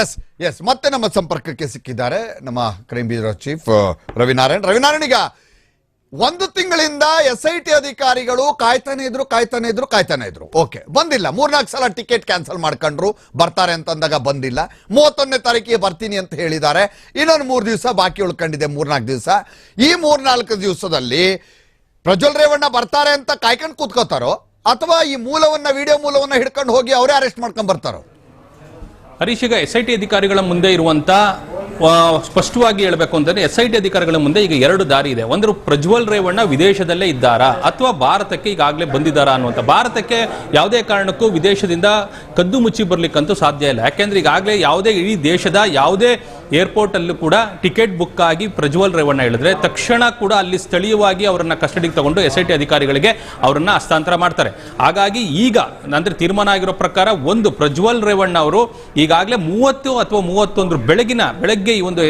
S S ಮತ್ತೆ ನಮ್ಮ ಸಂಪರ್ಕಕ್ಕೆ ಸಿಕ್ಕಿದ್ದಾರೆ ನಮ್ಮ crime bureau chief Ravinarayan. Ravinarayan ಈಗ ಒಂದು ತಿಂಗಳಿಂದ ಎಸ್ ಐ ಟಿ ಅಧಿಕಾರಿಗಳು ಕಾಯ್ತಾನೆ ಇದ್ರು ಕಾಯ್ತಾನೆ ಇದ್ರು ಕಾಯ್ತಾನೆ ಇದ್ರು. ಓಕೆ ಬಂದಿಲ್ಲ. ಮೂರ್ನಾಲ್ಕು ಸಲ ಟಿಕೆಟ್ ಕ್ಯಾನ್ಸಲ್ ಮಾಡ್ಕೊಂಡ್ರು. ಬರ್ತಾರೆ ಅಂತ ಅಂದಾಗ ಬಂದಿಲ್ಲ. ಮೂವತ್ತೊಂದನೇ ತಾರೀಕಿಗೆ ಬರ್ತೀನಿ ಅಂತ ಹೇಳಿದ್ದಾರೆ. ಇನ್ನೊಂದು ಮೂರು ದಿವಸ ಬಾಕಿ ಉಳ್ಕೊಂಡಿದೆ, ಮೂರ್ನಾಲ್ಕು ದಿವಸ. ಈ ಮೂರ್ನಾಲ್ಕು ದಿವಸದಲ್ಲಿ ಪ್ರಜ್ವಲ್ ರೇವಣ್ಣ ಬರ್ತಾರೆ ಅಂತ ಕಾಯ್ಕೊಂಡು ಕೂತ್ಕೋತಾರೋ? ಅಥವಾ ಈ ಮೂಲವನ್ನ ವಿಡಿಯೋ ಮೂಲವನ್ನ ಹಿಡ್ಕೊಂಡು ಹೋಗಿ ಅವರೇ ಅರೆಸ್ಟ್ ಮಾಡ್ಕೊಂಡ್ ಬರ್ತಾರೋ? ಹರೀಶ್ ಈಗ ಎಸ್ ಐ ಟಿ ಅಧಿಕಾರಿಗಳ ಮುಂದೆ ಇರುವಂತ ಸ್ಪಷ್ಟವಾಗಿ ಹೇಳಬೇಕು ಅಂತಂದ್ರೆ ಎಸ್ ಐ ಟಿ ಅಧಿಕಾರಿಗಳ ಮುಂದೆ ಈಗ ಎರಡು ದಾರಿ ಇದೆ. ಒಂದು ಪ್ರಜ್ವಲ್ ರೇವಣ್ಣ ವಿದೇಶದಲ್ಲೇ ಇದ್ದಾರಾ? ಅಥವಾ ಭಾರತಕ್ಕೆ ಈಗಾಗಲೇ ಬಂದಿದ್ದಾರಾ ಅನ್ನುವಂಥ ಭಾರತಕ್ಕೆ ಯಾವುದೇ ಕಾರಣಕ್ಕೂ ವಿದೇಶದಿಂದ ಕದ್ದು ಮುಚ್ಚಿ ಬರ್ಲಿಕ್ಕಂತೂ ಸಾಧ್ಯ ಇಲ್ಲ. ಯಾಕೆಂದ್ರೆ ಈಗಾಗಲೇ ಯಾವುದೇ ಇಡೀ ದೇಶದ ಯಾವುದೇ ಏರ್ಪೋರ್ಟ್ ಅಲ್ಲೂ ಕೂಡ ಟಿಕೆಟ್ ಬುಕ್ ಆಗಿ ಪ್ರಜ್ವಲ್ ರೇವಣ್ಣ ಹೇಳಿದ್ರೆ ತಕ್ಷಣ ಕೂಡ ಅಲ್ಲಿ ಸ್ಥಳೀಯವಾಗಿ ಅವರನ್ನ ಕಸ್ಟಡಿಗೆ ತಗೊಂಡು ಎಸ್ ಐ ಟಿ ಅಧಿಕಾರಿಗಳಿಗೆ ಅವರನ್ನ ಹಸ್ತಾಂತರ ಮಾಡ್ತಾರೆ. ಹಾಗಾಗಿ ಈಗ ಅಂದ್ರೆ ತೀರ್ಮಾನ ಆಗಿರೋ ಪ್ರಕಾರ ಒಂದು ಪ್ರಜ್ವಲ್ ರೇವಣ್ಣ ಅವರು ಈಗಾಗಲೇ ಮೂವತ್ತು ಅಥವಾ ಮೂವತ್ತೊಂದು ಬೆಳಗಿನ, ಬೆಳಗ್ಗೆ ಈ ಒಂದು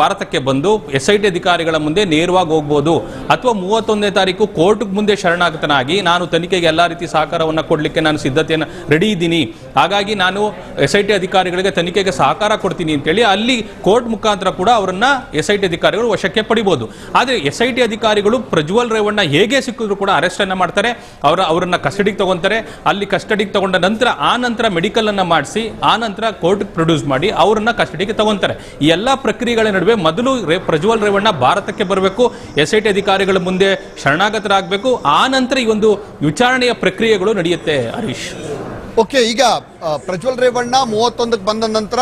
ಭಾರತಕ್ಕೆ ಬಂದು ಎಸ್ ಐ ಟಿ ಅಧಿಕಾರಿಗಳ ಮುಂದೆ ನೇರವಾಗಿ ಹೋಗ್ಬೋದು. ಅಥವಾ ಮೂವತ್ತೊಂದನೇ ತಾರೀಕು ಕೋರ್ಟ್ ಮುಂದೆ ಶರಣಾಗತನಾಗಿ ನಾನು ತನಿಖೆಗೆ ಎಲ್ಲಾ ರೀತಿ ಸಹಕಾರವನ್ನು ಕೊಡಲಿಕ್ಕೆ ನಾನು ಸಿದ್ಧತೆಯನ್ನು ರೆಡಿ ಇದ್ದೀನಿ. ಹಾಗಾಗಿ ನಾನು ಎಸ್ ಐ ಟಿ ಅಧಿಕಾರಿಗಳಿಗೆ ತನಿಖೆಗೆ ಸಹಕಾರ ಕೊಡ್ತೀನಿ ಅಂತೇಳಿ ಅಲ್ಲಿ ಕೋರ್ಟ್ ಮುಖಾಂತರ ಕೂಡ ಅವರನ್ನ ಎಸ್ ಐ ಟಿ ಅಧಿಕಾರಿಗಳು ವಶಕ್ಕೆ ಪಡಿಬಹುದು ಆದರೆ ಎಸ್ ಐ ಟಿ ಅಧಿಕಾರಿಗಳು ಪ್ರಜ್ವಲ್ ರೇವಣ್ಣ ಹೇಗೆ ಸಿಕ್ಕಿದ್ರು ಕೂಡ ಅರೆಸ್ಟ್ ಅನ್ನ ಮಾಡ್ತಾರೆ, ಅವರ ಅವರನ್ನ ಕಸ್ಟಡಿಗೆ ತಗೊಂತಾರೆ, ಅಲ್ಲಿ ಕಸ್ಟಡಿಗೆ ತಗೊಂಡ ನಂತರ ಆ ನಂತರ ಮೆಡಿಕಲ್ ಅನ್ನ ಮಾಡಿಸಿ, ಆ ನಂತರ ಕೋರ್ಟ್ ಪ್ರೊಡ್ಯೂಸ್ ಮಾಡಿ ಅವರನ್ನ ಕಸ್ಟಡಿಗೆ ತಗೊಂತಾರೆ. ಈ ಎಲ್ಲಾ ಪ್ರಕ್ರಿಯೆಗಳ ನಡುವೆ ಮೊದಲು ಪ್ರಜ್ವಲ್ ರೇವಣ್ಣ ಭಾರತಕ್ಕೆ ಬರಬೇಕು ಎಸ್ ಐ ಟಿ ಅಧಿಕಾರಿಗಳ ಮುಂದೆ ಶರಣಾಗತರಾಗಬೇಕು, ಆ ನಂತರ ಈ ಒಂದು ವಿಚಾರಣೆಯ ಪ್ರಕ್ರಿಯೆಗಳು ನಡೆಯುತ್ತೆ ಹರೀಶ್. ಓಕೆ, ಈಗ ಪ್ರಜ್ವಲ್ ರೇವಣ್ಣ ಮೂವತ್ತೊಂದಕ್ಕೆ ಬಂದ ನಂತರ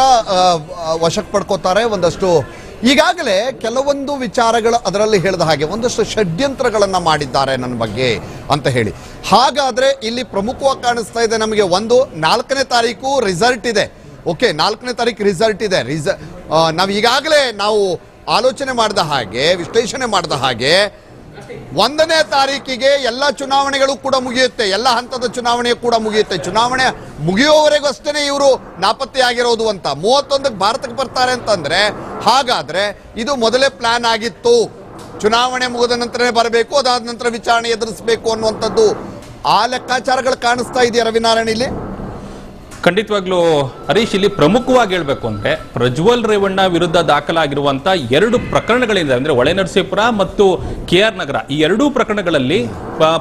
ವಶಕ್ಕೆ ಪಡ್ಕೋತಾರೆ ಒಂದಷ್ಟು. ಈಗಾಗಲೇ ಕೆಲವೊಂದು ವಿಚಾರಗಳು ಅದರಲ್ಲಿ ಹೇಳಿದ ಹಾಗೆ ಒಂದಷ್ಟು ಷಡ್ಯಂತ್ರಗಳನ್ನು ಮಾಡಿದ್ದಾರೆ ನನ್ನ ಬಗ್ಗೆ ಅಂತ ಹೇಳಿ. ಹಾಗಾದ್ರೆ ಇಲ್ಲಿ ಪ್ರಮುಖವಾಗಿ ಕಾಣಿಸ್ತಾ ಇದೆ ನಮಗೆ ಒಂದು, ನಾಲ್ಕನೇ ತಾರೀಕು ರಿಸಲ್ಟ್ ಇದೆ. ಓಕೆ, ನಾಲ್ಕನೇ ತಾರೀಕು ರಿಸಲ್ಟ್ ಇದೆ. ರಿಸ ನಾವು ಈಗಾಗಲೇ ನಾವು ಆಲೋಚನೆ ಮಾಡಿದ ಹಾಗೆ, ವಿಶ್ಲೇಷಣೆ ಮಾಡಿದ ಹಾಗೆ ಒಂದನೇ ತಾರೀಕಿಗೆ ಎಲ್ಲ ಚುನಾವಣೆಗಳು ಕೂಡ ಮುಗಿಯುತ್ತೆ, ಎಲ್ಲ ಹಂತದ ಚುನಾವಣೆ ಕೂಡ ಮುಗಿಯುತ್ತೆ. ಚುನಾವಣೆ ಮುಗಿಯುವವರೆಗೂ ಅಷ್ಟೇ ಇವರು ನಾಪತ್ತೆಯಾಗಿರೋದು ಅಂತ. ಮೂವತ್ತೊಂದಕ್ಕೆ ಭಾರತಕ್ಕೆ ಬರ್ತಾರೆ ಅಂತಂದ್ರೆ, ಹಾಗಾದ್ರೆ ಇದು ಮೊದಲೇ ಪ್ಲಾನ್ ಆಗಿತ್ತು. ಚುನಾವಣೆ ಮುಗಿದ ನಂತರನೇ ಬರಬೇಕು, ಅದಾದ ನಂತರ ವಿಚಾರಣೆ ಎದುರಿಸಬೇಕು ಅನ್ನುವಂಥದ್ದು ಆ ಲೆಕ್ಕಾಚಾರಗಳು ಕಾಣಿಸ್ತಾ ಇದೆಯಾ ರವಿನಾರಾಯಣ ಇಲ್ಲಿ? ಖಂಡಿತವಾಗ್ಲೂ ಹರೀಶ್ ಇಲ್ಲಿ ಪ್ರಮುಖವಾಗಿ ಹೇಳಬೇಕು ಅಂದ್ರೆ ಪ್ರಜ್ವಲ್ ರೇವಣ್ಣ ವಿರುದ್ಧ ದಾಖಲಾಗಿರುವಂತ ಎರಡು ಪ್ರಕರಣಗಳಿದೆ ಅಂದ್ರೆ ಒಳೆನರಸೀಪುರ ಮತ್ತು ಕೆ ಆರ್ ನಗರ. ಈ ಎರಡೂ ಪ್ರಕರಣಗಳಲ್ಲಿ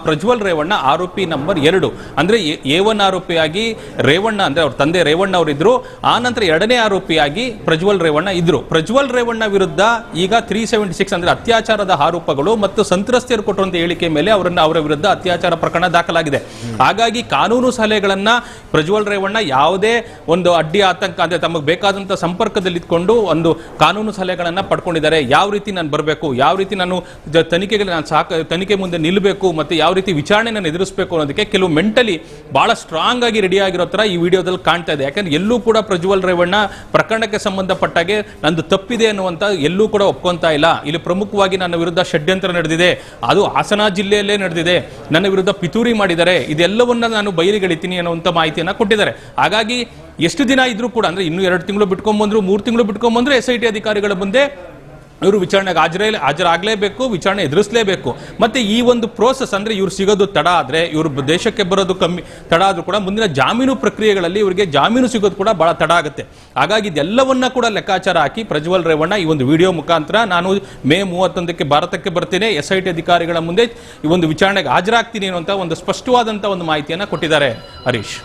ಪ್ರಜ್ವಲ್ ರೇವಣ್ಣ ಆರೋಪಿ ನಂಬರ್ ಎರಡು. ಅಂದ್ರೆ ಎ ಒನ್ ಆರೋಪಿಯಾಗಿ ರೇವಣ್ಣ ಅಂದ್ರೆ ಅವ್ರ ತಂದೆ ರೇವಣ್ಣ ಅವರಿದ್ರು. ಆ ನಂತರ ಎರಡನೇ ಆರೋಪಿಯಾಗಿ ಪ್ರಜ್ವಲ್ ರೇವಣ್ಣ ಇದ್ರು. ಪ್ರಜ್ವಲ್ ರೇವಣ್ಣ ವಿರುದ್ಧ ಈಗ ತ್ರೀ ಸೆವೆಂಟಿ ಸಿಕ್ಸ್ ಅಂದ್ರೆ ಅತ್ಯಾಚಾರದ ಆರೋಪಗಳು ಮತ್ತು ಸಂತ್ರಸ್ತೆಯರು ಕೊಟ್ಟಿರುವಂತ ಹೇಳಿಕೆ ಮೇಲೆ ಅವರನ್ನು ಅವರ ವಿರುದ್ಧ ಅತ್ಯಾಚಾರ ಪ್ರಕರಣ ದಾಖಲಾಗಿದೆ. ಹಾಗಾಗಿ ಕಾನೂನು ಸಲಹೆಗಳನ್ನ ಪ್ರಜ್ವಲ್ ರೇವಣ್ಣ ಯಾವುದೇ ಒಂದು ಅಡ್ಡಿ ಆತಂಕ ಅಂದರೆ ತಮಗೆ ಬೇಕಾದಂಥ ಸಂಪರ್ಕದಲ್ಲಿ ಇದ್ಕೊಂಡು ಒಂದು ಕಾನೂನು ಸಲಹೆಗಳನ್ನು ಪಡ್ಕೊಂಡಿದ್ದಾರೆ. ಯಾವ ರೀತಿ ನಾನು ಬರಬೇಕು? ಯಾವ ರೀತಿ ನಾನು ತನಿಖೆಗೆ ನಾನು ಸಾಕ, ತನಿಖೆ ಮುಂದೆ ನಿಲ್ಲಬೇಕು ಮತ್ತು ಯಾವ ರೀತಿ ವಿಚಾರಣೆ ನಾನು ಎದುರಿಸಬೇಕು ಅನ್ನೋದಕ್ಕೆ ಕೆಲವು ಮೆಂಟಲಿ ಭಾಳ ಸ್ಟ್ರಾಂಗ್ ಆಗಿ ರೆಡಿ ಆಗಿರೋ ಥರ ಈ ವಿಡಿಯೋದಲ್ಲಿ ಕಾಣ್ತಾ ಇದೆ. ಯಾಕಂದ್ರೆ ಎಲ್ಲೂ ಕೂಡ ಪ್ರಜ್ವಲ್ ರೇವಣ್ಣ ಪ್ರಕರಣಕ್ಕೆ ಸಂಬಂಧಪಟ್ಟಾಗೆ ನಂದು ತಪ್ಪಿದೆ ಅನ್ನುವಂಥ ಎಲ್ಲೂ ಕೂಡ ಒಪ್ಕೊಂತಾ ಇಲ್ಲ. ಇಲ್ಲಿ ಪ್ರಮುಖವಾಗಿ ನನ್ನ ವಿರುದ್ಧ ಷಡ್ಯಂತ್ರ ನಡೆದಿದೆ. ಅದು ಹಾಸನ ಜಿಲ್ಲೆಯಲ್ಲೇ ನಡೆದಿದೆ. ನನ್ನ ವಿರುದ್ಧ ಪಿತೂರಿ ಮಾಡಿದ್ದಾರೆ. ಇದೆಲ್ಲವನ್ನ ನಾನು ಬಯಲಿಗೆಳಿತೀನಿ ಅನ್ನುವಂಥ ಮಾಹಿತಿಯನ್ನು ಕೊಟ್ಟಿದ್ದಾರೆ. ಹಾಗಾಗಿ ಎಷ್ಟು ದಿನ ಇದ್ರೂ ಕೂಡ, ಅಂದ್ರೆ ಇನ್ನು ಎರಡು ತಿಂಗಳು ಬಿಟ್ಕೊಂಬಂದ್ರು, ಮೂರು ತಿಂಗಳು ಬಿಟ್ಕೊಂಬಂದ್ರು ಎಸ್ ಐ ಟಿ ಅಧಿಕಾರಿಗಳ ಮುಂದೆ ಇವರು ವಿಚಾರಣೆಗೆ ಹಾಜರೇ, ಹಾಜರಾಗಲೇಬೇಕು, ವಿಚಾರಣೆ ಎದುರಿಸಲೇಬೇಕು. ಮತ್ತೆ ಈ ಒಂದು ಪ್ರೋಸೆಸ್ ಅಂದ್ರೆ ಇವ್ರು ಸಿಗೋದು ತಡ ಆದ್ರೆ, ಇವರು ದೇಶಕ್ಕೆ ಬರೋದು ಕಮ್ಮಿ ತಡ ಆದ್ರೂ ಕೂಡ ಮುಂದಿನ ಜಾಮೀನು ಪ್ರಕ್ರಿಯೆಗಳಲ್ಲಿ ಇವರಿಗೆ ಜಾಮೀನು ಸಿಗೋದು ಕೂಡ ಬಹಳ ತಡ ಆಗುತ್ತೆ. ಹಾಗಾಗಿ ಇದೆಲ್ಲವನ್ನ ಕೂಡ ಲೆಕ್ಕಾಚಾರ ಹಾಕಿ ಪ್ರಜ್ವಲ್ ರೇವಣ್ಣ ಈ ಒಂದು ವಿಡಿಯೋ ಮುಖಾಂತರ ನಾನು ಮೇ ಮೂವತ್ತೊಂದಕ್ಕೆ ಭಾರತಕ್ಕೆ ಬರ್ತೇನೆ ಎಸ್ ಐ ಟಿ ಅಧಿಕಾರಿಗಳ ಮುಂದೆ ಈ ಒಂದು ವಿಚಾರಣೆಗೆ ಹಾಜರಾಗ್ತೀನಿ ಅನ್ನುವಂಥ ಒಂದು ಸ್ಪಷ್ಟವಾದಂಥ ಒಂದು ಮಾಹಿತಿಯನ್ನ ಕೊಟ್ಟಿದ್ದಾರೆ ಹರೀಶ್.